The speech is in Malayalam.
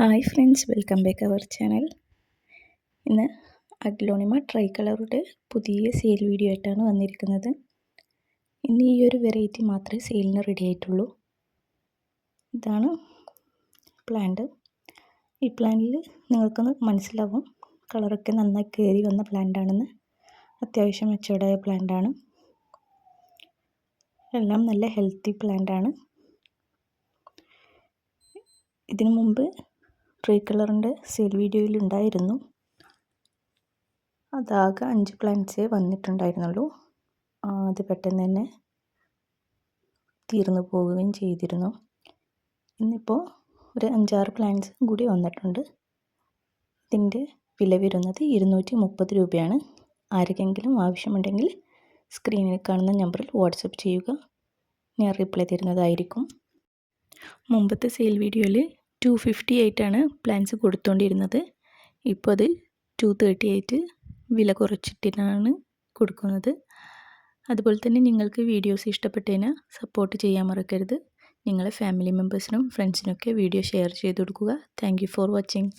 Hi friends welcome back our channel ഇന്ന് അഗ്ലോണിമ ട്രൈ കളറുടെ പുതിയ സെയിൽ വീഡിയോ ആയിട്ടാണ് വന്നിരിക്കുന്നത്. ഇന്ന് ഈ ഒരു വെറൈറ്റി മാത്രമേ സെയിലിന് റെഡി ആയിട്ടുള്ളൂ. ഇതാണ് പ്ലാന്റ് ഈ പ്ലാന്റിൽ നിങ്ങൾക്കൊന്ന് മനസ്സിലാവും കളറൊക്കെ നന്നായി കയറി വന്ന പ്ലാന്റാണെന്ന് അത്യാവശ്യം മെച്ചോർഡായ പ്ലാന്റാണ് എല്ലാം നല്ല ഹെൽത്തി പ്ലാന്റാണ് ഇതിനു മുമ്പ് ട്രീ കളറിന്റെ സെയിൽ വീഡിയോയിൽ ഉണ്ടായിരുന്നു. അതാകെ അഞ്ച് പ്ലാന്റ്സേ വന്നിട്ടുണ്ടായിരുന്നുള്ളൂ. അത് പെട്ടെന്ന് തന്നെ തീർന്നു പോവുകയും ചെയ്തിരുന്നു. ഇന്നിപ്പോൾ ഒരു അഞ്ചാറ് പ്ലാന്റ്സ് കൂടി വന്നിട്ടുണ്ട്. ഇതിന്റെ വില വരുന്നത് ഇരുന്നൂറ്റി മുപ്പത് രൂപയാണ്. ആർക്കെങ്കിലും ആവശ്യമുണ്ടെങ്കിൽ സ്ക്രീനിൽ കാണുന്ന നമ്പറിൽ വാട്സപ്പ് ചെയ്യുക. ഞാൻ റിപ്ലൈ തരുന്നതായിരിക്കും. മുമ്പത്തെ സെയിൽ വീഡിയോയിൽ ടു ഫിഫ്റ്റി ആയിട്ടാണ് പ്ലാൻസ് കൊടുത്തുകൊണ്ടിരുന്നത് ഇപ്പോൾ അത് ടു തേർട്ടി ആയിട്ട് വില കുറച്ചിട്ടാണ് കൊടുക്കുന്നത്. അതുപോലെ തന്നെ നിങ്ങൾക്ക് വീഡിയോസ് ഇഷ്ടപ്പെട്ടതിന് സപ്പോർട്ട് ചെയ്യാൻ മറക്കരുത്. നിങ്ങളെ ഫാമിലി മെമ്പേഴ്സിനും ഫ്രണ്ട്സിനൊക്കെ വീഡിയോ ഷെയർ ചെയ്ത് കൊടുക്കുക. Thank for watching